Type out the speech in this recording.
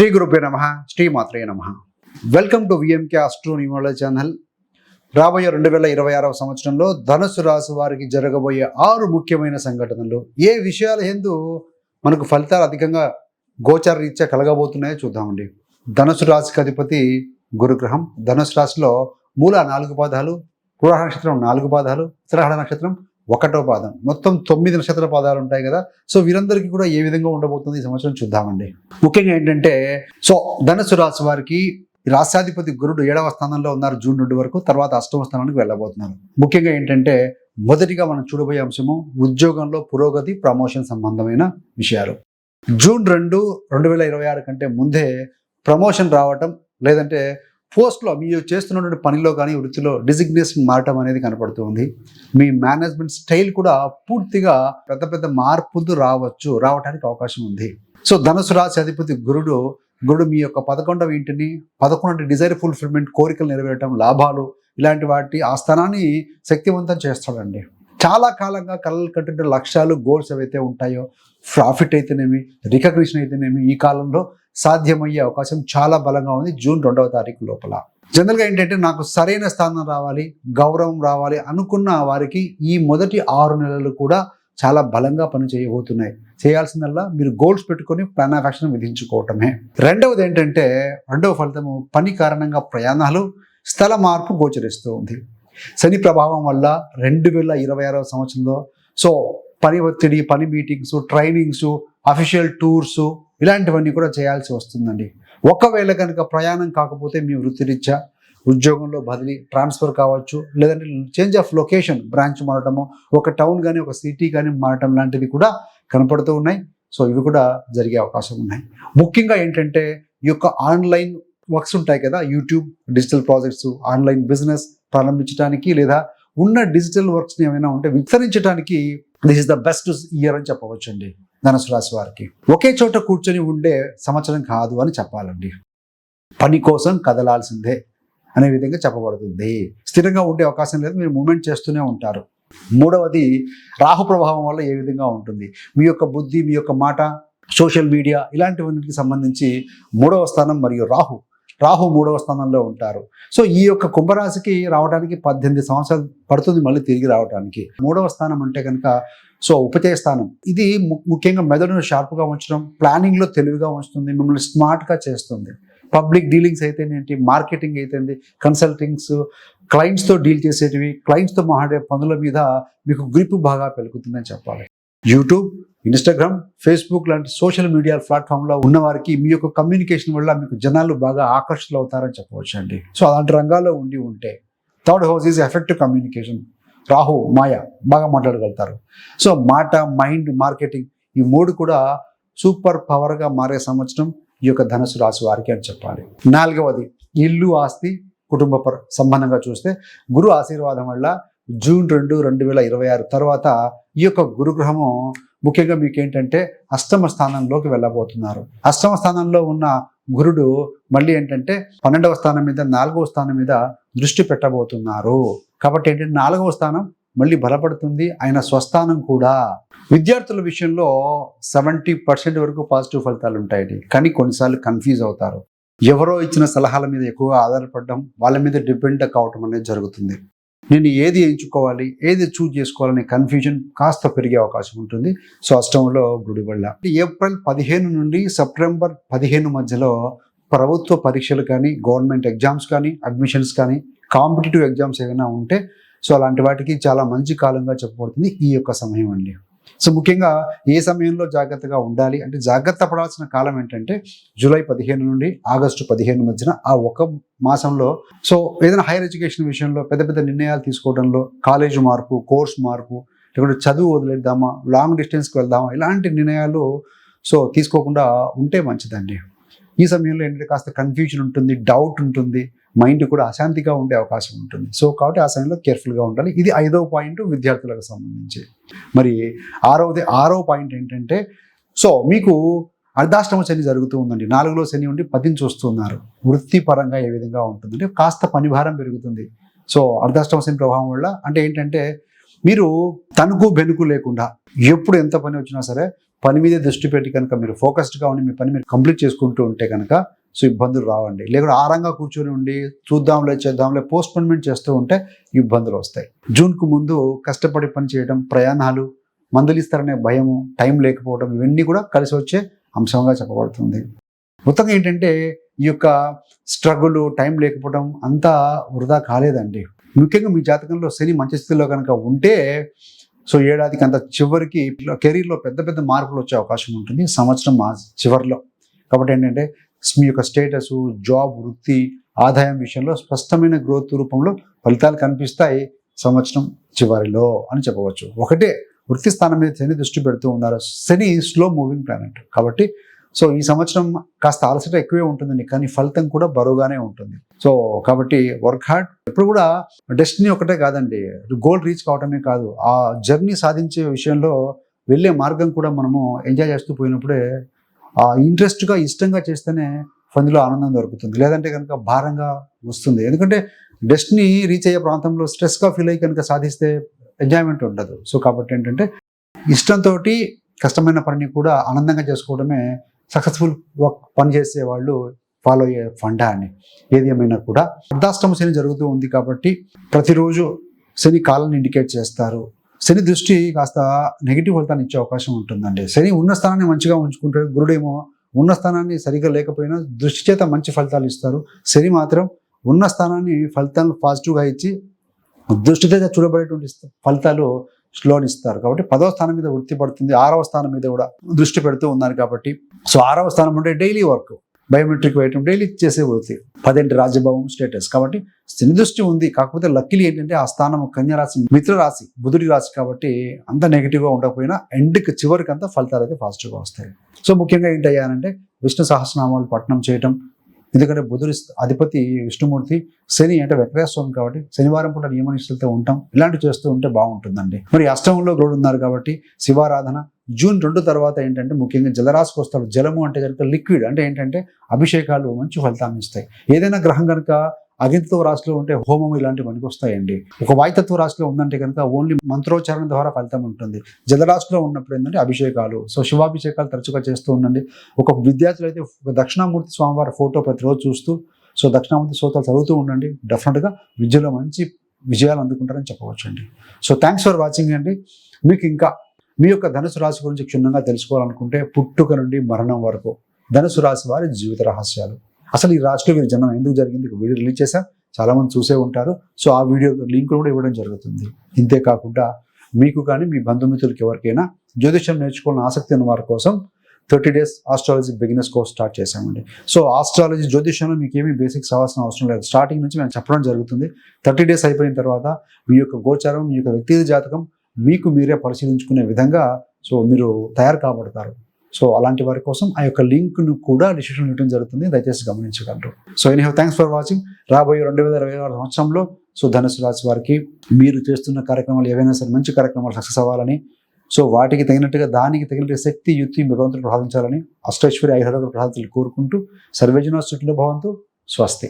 శ్రీ గురుపే నమ శ్రీ మాత్రే నమ. Welcome to VMK astro numerology channel రాబోయే రెండు వేల ఇరవై ఆరవ సంవత్సరంలో ధనుసు రాశి వారికి జరగబోయే ఆరు ముఖ్యమైన సంఘటనలు. ఏ విషయాల ఎందు మనకు ఫలితాలు అధికంగా గోచార రీత్యా కలగబోతున్నాయో చూద్దామండి. ధనుసు రాశికి అధిపతి గురుగ్రహం. ధనుసు రాశిలో మూల నాలుగు పాదాలు పురాణ నక్షత్రం నాలుగు పాదాలు ఉత్తరాహ నక్షత్రం ఒకటో పాదం. మొత్తం తొమ్మిది నక్షత్ర పాదాలు ఉంటాయి కదా. సో వీరందరికీ కూడా ఏ విధంగా ఉండబోతుంది ఈ సంవత్సరం చూద్దామండి. ముఖ్యంగా ఏంటంటే సో ధనుసు రాశి వారికి రాష్ట్రాధిపతి గురుడు ఏడవ స్థానంలో ఉన్నారు జూన్ రెండు వరకు. తర్వాత అష్టమ స్థానానికి వెళ్ళబోతున్నారు. ముఖ్యంగా ఏంటంటే మొదటిగా మనం చూడబోయే అంశము ఉద్యోగంలో పురోగతి ప్రమోషన్ సంబంధమైన విషయాలు. జూన్ రెండు రెండు వేల ఇరవై ఆరు కంటే ముందే ప్రమోషన్ రావటం లేదంటే పోస్ట్లో మీరు చేస్తున్నటువంటి పనిలో కానీ వృత్తిలో డిజిగ్నేషన్ మారటం అనేది కనపడుతుంది మీ మేనేజ్మెంట్ స్టైల్ కూడా పూర్తిగా పెద్ద పెద్ద మార్పులు రావచ్చు రావడానికి అవకాశం ఉంది. సో ధనుసు రాశి అధిపతి గురుడు గురుడు మీ యొక్క పదకొండవ ఇంటిని పదకొండు డిజైర్ ఫుల్ఫిల్మెంట్ కోరికలు నెరవేరటం లాభాలు ఇలాంటి వాటి ఆ స్థానాన్ని శక్తివంతం చేస్తాడండి. చాలా కాలంగా కళలు కట్టిన లక్ష్యాలు గోల్స్ ఏవైతే ఉంటాయో ప్రాఫిట్ అయితేనేమి రికగ్నిషన్ అయితేనేమి ఈ కాలంలో సాధ్యమయ్యే అవకాశం చాలా బలంగా ఉంది జూన్ రెండవ తారీఖు లోపల. జనరల్గా ఏంటంటే నాకు సరైన స్థానం రావాలి గౌరవం రావాలి అనుకున్న వారికి ఈ మొదటి ఆరు నెలలు కూడా చాలా బలంగా పని చేయబోతున్నాయి చేయాల్సిందల్లా మీరు గోల్స్ పెట్టుకొని ప్లాన్ ఆఫ్ యాక్షన్ విధించుకోవటమే. రెండవది ఏంటంటే రెండవ ఫలితము పని కారణంగా ప్రయాణాలు స్థల మార్పు గోచరిస్తూ ఉంది. శని ప్రభావం వల్ల రెండు వేల ఇరవై ఆరవ సంవత్సరంలో సో పని ఒత్తిడి పని మీటింగ్స్ ట్రైనింగ్స్ అఫీషియల్ టూర్స్ ఇలాంటివన్నీ కూడా చేయాల్సి వస్తుందండి. ఒకవేళ కనుక ప్రయాణం కాకపోతే మీ వృత్తిరీత్యా ఉద్యోగంలో బదిలీ ట్రాన్స్ఫర్ కావచ్చు లేదంటే చేంజ్ ఆఫ్ లొకేషన్ బ్రాంచ్ మారటము ఒక టౌన్ కానీ ఒక సిటీ కానీ మారటం లాంటివి కూడా కనపడుతూ ఉన్నాయి. సో ఇవి కూడా జరిగే అవకాశం ఉన్నాయి. ముఖ్యంగా ఏంటంటే ఈ యొక్క ఆన్లైన్ వర్క్స్ ఉంటాయి కదా YouTube digital projects online business ప్రారంభించడానికి లేదా ఉన్న డిజిటల్ వర్క్స్ని ఏమైనా ఉంటే విస్తరించడానికి this is the best year అని చెప్పవచ్చు అండి ధనుసు రాశి వారికి. ఒకే చోట కూర్చొని ఉండే సంవత్సరం కాదు అని చెప్పాలండి. పని కోసం కదలాల్సిందే అనే విధంగా చెప్పబడుతుంది. స్థిరంగా ఉండే అవకాశం లేదు మీరు మూమెంట్ చేస్తూనే ఉంటారు. మూడవది రాహు ప్రభావం వల్ల ఏ విధంగా ఉంటుంది? మీ యొక్క బుద్ధి మీ యొక్క మాట సోషల్ మీడియా ఇలాంటివన్నిటికి సంబంధించి మూడవ స్థానం మరియు రాహు రాహు మూడవ స్థానంలో ఉంటారు. సో ఈ యొక్క కుంభరాశికి రావడానికి పద్దెనిమిది సంవత్సరాలు పడుతుంది మళ్ళీ తిరిగి రావడానికి మూడవ స్థానం అంటే కనుక సో ఉపచయ స్థానం. ఇది ము- ముఖ్యంగా మెదడును షార్ప్గా ఉంచడం ప్లానింగ్లో తెలివిగా ఉంచుతుంది మిమ్మల్ని స్మార్ట్గా చేస్తుంది. పబ్లిక్ డీలింగ్స్ అయితేనేంటి మార్కెటింగ్ అయితేంది కన్సల్టింగ్స్ క్లయింట్స్తో డీల్ చేసేటివి క్లయింట్స్తో మాట్లాడే పనుల మీద మీకు గ్రిప్ బాగా పెరుగుతుందని చెప్పాలి. యూట్యూబ్ ఇన్స్టాగ్రామ్ ఫేస్బుక్ లాంటి సోషల్ మీడియా ప్లాట్ఫామ్లో ఉన్న వారికి మీ యొక్క కమ్యూనికేషన్ వల్ల మీకు జనాలు బాగా ఆకర్షితులు అవుతారని చెప్పవచ్చు అండి. సో అలాంటి రంగాల్లో ఉండి ఉంటే third house is effective communication Rahu మాయ బాగా మాట్లాడగలుగుతారు. సో మాట మైండ్ మార్కెటింగ్ ఈ మూడు కూడా సూపర్ పవర్గా మారే సంవత్సరం ఈ యొక్క ధనుసు రాశి వారికి అని చెప్పాలి. నాలుగవది ఇల్లు ఆస్తి కుటుంబ సంబంధంగా చూస్తే గురు ఆశీర్వాదం వల్ల జూన్ రెండు రెండు వేల ఇరవై ఆరు తర్వాత ఈ యొక్క గురుగ్రహము ముఖ్యంగా మీకు ఏంటంటే అష్టమ స్థానంలోకి వెళ్ళబోతున్నారు. అష్టమ స్థానంలో ఉన్న గురుడు మళ్ళీ ఏంటంటే పన్నెండవ స్థానం మీద నాలుగవ స్థానం మీద దృష్టి పెట్టబోతున్నారు. కాబట్టి ఏంటంటే నాలుగవ స్థానం మళ్ళీ బలపడుతుంది ఆయన స్వస్థానం కూడా. విద్యార్థుల విషయంలో సెవెంటీ పర్సెంట్ వరకు పాజిటివ్ ఫలితాలు ఉంటాయి కానీ కొన్నిసార్లు కన్ఫ్యూజ్ అవుతారు. ఎవరో ఇచ్చిన సలహాల మీద ఎక్కువగా ఆధారపడడం వాళ్ళ మీద డిపెండ్ కావటం అనేది జరుగుతుంది. నేను ఏది ఎంచుకోవాలి ఏది చూజ్ చేసుకోవాలనే కన్ఫ్యూజన్ కాస్త పెరిగే అవకాశం ఉంటుంది. సో అష్టంలో గుడి వల్ల ఏప్రిల్ పదిహేను నుండి సెప్టెంబర్ పదిహేను మధ్యలో ప్రభుత్వ పరీక్షలు కానీ గవర్నమెంట్ ఎగ్జామ్స్ కానీ అడ్మిషన్స్ కానీ కాంపిటేటివ్ ఎగ్జామ్స్ ఏమైనా ఉంటే సో అలాంటి వాటికి చాలా మంచి కాలంగా చెప్పబడుతుంది ఈ యొక్క సమయం అండి. సో ముఖ్యంగా ఏ సమయంలో జాగ్రత్తగా ఉండాలి? అంటే జాగ్రత్త పడాల్సిన కాలం ఏంటంటే జూలై పదిహేను నుండి ఆగస్టు పదిహేను మధ్యన ఆ ఒక మాసంలో. సో ఏదైనా హైయర్ ఎడ్యుకేషన్ విషయంలో పెద్ద పెద్ద నిర్ణయాలు తీసుకోవడంలో కాలేజ్ మార్పు కోర్స్ మార్పు లేకుంటే చదువు వదిలేద్దామా లాంగ్ డిస్టెన్స్కి వెళ్దామా ఇలాంటి నిర్ణయాలు సో తీసుకోకుండా ఉంటే మంచిదండి. ఈ సమయంలో ఏంటంటే కాస్త కన్ఫ్యూజన్ ఉంటుంది డౌట్ ఉంటుంది. మైండ్ కూడా అశాంతిగా ఉండే అవకాశం ఉంటుంది. సో కాబట్టి ఆ సమయంలో కేర్ఫుల్గా ఉండాలి. ఇది ఐదవ పాయింట్ విద్యార్థులకు సంబంధించి. మరి ఆరవది ఆరో పాయింట్ ఏంటంటే సో మీకు అర్ధాష్టమ శని జరుగుతూ ఉందండి నాలుగులో శని ఉండి పదిని చూస్తున్నారు. వృత్తిపరంగా ఏ విధంగా ఉంటుందంటే కాస్త పనిభారం పెరుగుతుంది. సో అర్ధాష్టమ శని ప్రభావం వల్ల అంటే ఏంటంటే మీరు తణుకు బెనుకు లేకుండా ఎప్పుడు ఎంత పని వచ్చినా సరే పని మీదే దృష్టి పెట్టి కనుక మీరు ఫోకస్డ్గా ఉండి మీ పని మీరు కంప్లీట్ చేసుకుంటూ ఉంటే కనుక సో ఇబ్బందులు రావండి. లేకుంటే ఆరంగా కూర్చొని ఉండి చూద్దాంలే చేద్దాంలే పోస్ట్పోన్మెంట్ చేస్తూ ఉంటే ఇబ్బందులు వస్తాయి. జూన్కు ముందు కష్టపడి పని చేయడం ప్రయాణాలు మందులు ఇస్తారనే భయము టైం లేకపోవడం ఇవన్నీ కూడా కలిసి వచ్చే అంశంగా చెప్పబడుతుంది. మొత్తంగా ఏంటంటే ఈ యొక్క స్ట్రగుల్ టైం లేకపోవడం అంతా వృధా కాలేదండి. ముఖ్యంగా మీ జాతకంలో శని మంచి స్థితిలో కనుక ఉంటే సో ఏడాదికి అంత చివరికి కెరీర్లో పెద్ద పెద్ద మార్పులు వచ్చే అవకాశం ఉంటుంది. సంవత్సరం మా చివరిలో. కాబట్టి ఏంటంటే మీ యొక్క స్టేటస్ జాబ్ వృత్తి ఆదాయం విషయంలో స్పష్టమైన గ్రోత్ రూపంలో ఫలితాలు కనిపిస్తాయి సంవత్సరం చివరిలో అని చెప్పవచ్చు. ఒకటే వృత్తి స్థానం మీద శని దృష్టి పెడుతూ ఉన్నారు. శని స్లో మూవింగ్ ప్లానెట్ కాబట్టి సో ఈ సంవత్సరం కాస్త అలసట ఎక్కువే ఉంటుందండి కానీ ఫలితం కూడా బరువుగానే ఉంటుంది. సో కాబట్టి వర్క్ హార్డ్ ఎప్పుడు కూడా డెస్టినీ ఒకటే కాదండి గోల్ రీచ్ కావటమే కాదు. ఆ జర్నీ సాధించే విషయంలో వెళ్ళే మార్గం కూడా మనము ఎంజాయ్ చేస్తూ పోయినప్పుడే ఆ ఇంట్రెస్ట్గా ఇష్టంగా చేస్తేనే పనిలో ఆనందం దొరుకుతుంది. లేదంటే కనుక భారంగా వస్తుంది. ఎందుకంటే డెస్టినీ రీచ్ అయ్యే ప్రాంతంలో స్ట్రెస్గా ఫీల్ అయ్యి కనుక సాధిస్తే ఎంజాయ్మెంట్ ఉండదు. సో కాబట్టి ఏంటంటే ఇష్టంతో కష్టమైన పనిని కూడా ఆనందంగా చేసుకోవడమే సక్సెస్ఫుల్ వర్క్ పని చేసే వాళ్ళు ఫాలో అయ్యే ఫండా అని ఏది ఏమైనా కూడా అర్ధాష్టమ శని జరుగుతూ ఉంది కాబట్టి ప్రతిరోజు శని కాలాన్ని ఇండికేట్ చేస్తారు. శని దృష్టి కాస్త నెగిటివ్ ఫలితాన్ని ఇచ్చే అవకాశం ఉంటుందండి. శని ఉన్న స్థానాన్ని మంచిగా ఉంచుకుంటాడు. గురుడేమో ఉన్న స్థానాన్ని సరిగ్గా లేకపోయినా దృష్టి చేత మంచి ఫలితాలు ఇస్తారు. శని మాత్రం ఉన్న స్థానాన్ని ఫలితాలను పాజిటివ్గా ఇచ్చి దృష్టి చేత చూడబడేటువంటి ఫలితాలు స్లోని ఇస్తారు. కాబట్టి పదవ స్థానం మీద వృత్తి పడుతుంది. ఆరవ స్థానం మీద కూడా దృష్టి పెడుతూ ఉన్నారు కాబట్టి. సో ఆరవ స్థానం అంటే డైలీ వర్క్. బయోమెట్రిక్ వేయటం డైలీ చేసే వృత్తి. పదేంటి రాజ్యభావం స్టేటస్. కాబట్టి శని దృష్టి ఉంది. కాకపోతే లక్కీలు ఏంటంటే ఆ స్థానం కన్యరాశి మిత్రరాశి బుధుడి రాశి కాబట్టి అంత నెగిటివ్గా ఉండకపోయినా ఎండ్కి చివరికి అంతా ఫలితాలు అయితే పాజిటివ్గా వస్తాయి. సో ముఖ్యంగా ఏంటయ్యానంటే విష్ణు సహస్రనామాలు పఠనం చేయటం ఎందుకంటే బుధుడి స్థ- అధిపతి విష్ణుమూర్తి శని అంటే వెంకటేశ్వరం కాబట్టి శనివారం పూట నియమనిష్టలతో ఉంటాం. ఇలాంటివి చేస్తూ ఉంటే బాగుంటుందండి. మరి అష్టమంలో గ్రోడ్ ఉన్నారు కాబట్టి శివారాధన. జూన్ రెండు తర్వాత ఏంటంటే ముఖ్యంగా జలరాశికి వస్తాడు జలము అంటే కనుక లిక్విడ్ అంటే ఏంటంటే అభిషేకాలు మంచి ఫలితాన్ని ఇస్తాయి. ఏదైనా గ్రహం కనుక అగ్నితత్వ రాశిలో ఉంటే హోమం ఇలాంటివి పనికొస్తాయండి ఒక వాయుతత్వ రాశిలో ఉందంటే కనుక ఓన్లీ మంత్రోచ్చారణ ద్వారా ఫలితం ఉంటుంది. జలరాశిలో ఉన్నప్పుడు ఏంటంటే అభిషేకాలు. సో శివాభిషేకాలు తరచుగా చేస్తూ ఉండండి. ఒక విద్యార్థులు అయితే దక్షిణామూర్తి స్వామివారి ఫోటో ప్రతిరోజు చూస్తూ సో దక్షిణామూర్తి స్తోత్రాలు చదువుతూ ఉండండి. డెఫినెట్గా విద్యలో మంచి విజయాలు అందుకుంటారని చెప్పవచ్చు అండి సో థ్యాంక్స్ ఫర్ వాచింగ్ అండి. మీకు ఇంకా మీ యొక్క ధనుసు రాశి గురించి క్షుణ్ణంగా తెలుసుకోవాలనుకుంటే పుట్టుక నుండి మరణం వరకు ధనుసు రాశి వారి జీవిత రహస్యాలు. అసలు ఈ రాశిలో వీరి జనం ఎందుకు జరిగింది? వీడియో రిలీజ్ చేశా. చాలామంది చూసే ఉంటారు. సో ఆ వీడియో లింక్ కూడా ఇవ్వడం జరుగుతుంది. ఇంతే కాకుండా మీకు కానీ మీ బంధుమిత్రులకి ఎవరికైనా జ్యోతిష్యం నేర్చుకోవాలని ఆసక్తి ఉన్న వారి కోసం thirty days astrology beginners course start చేశామండి. సో ఆస్ట్రాలజీ జ్యోతిషంలో మీకు ఏమీ బేసిక్స్ అవ్వాల్సిన అవసరం లేదు. స్టార్టింగ్ నుంచి మేము చెప్పడం జరుగుతుంది. థర్టీ డేస్ అయిపోయిన తర్వాత మీ యొక్క గోచారం మీ యొక్క వ్యక్తిగత జాతకం మీకు మీరే పరిశీలించుకునే విధంగా సో మీరు తయారు కాబడతారు. సో అలాంటి వారి కోసం ఆ యొక్క లింక్ను కూడా డిస్క్రిప్షన్ ఇవ్వడం జరుగుతుంది. దయచేసి గమనించగలరు. So any have thanks for watching రాబోయే రెండు వేల ఇరవై ఆరు సంవత్సరంలో సో ధనుసు రాశి వారికి మీరు చేస్తున్న కార్యక్రమాలు ఏవైనా సరే మంచి కార్యక్రమాలు సక్సెస్ అవ్వాలని సో వాటికి తగినట్టుగా దానికి తగినట్టు శక్తి యుక్తి భగవంతుడు ప్రసాదించాలని అష్టైశ్వర్య ఐశ్వర్య ప్రసాదాలు కోరుకుంటూ సర్వేజన సుఖిలో భవంతు స్వస్తి.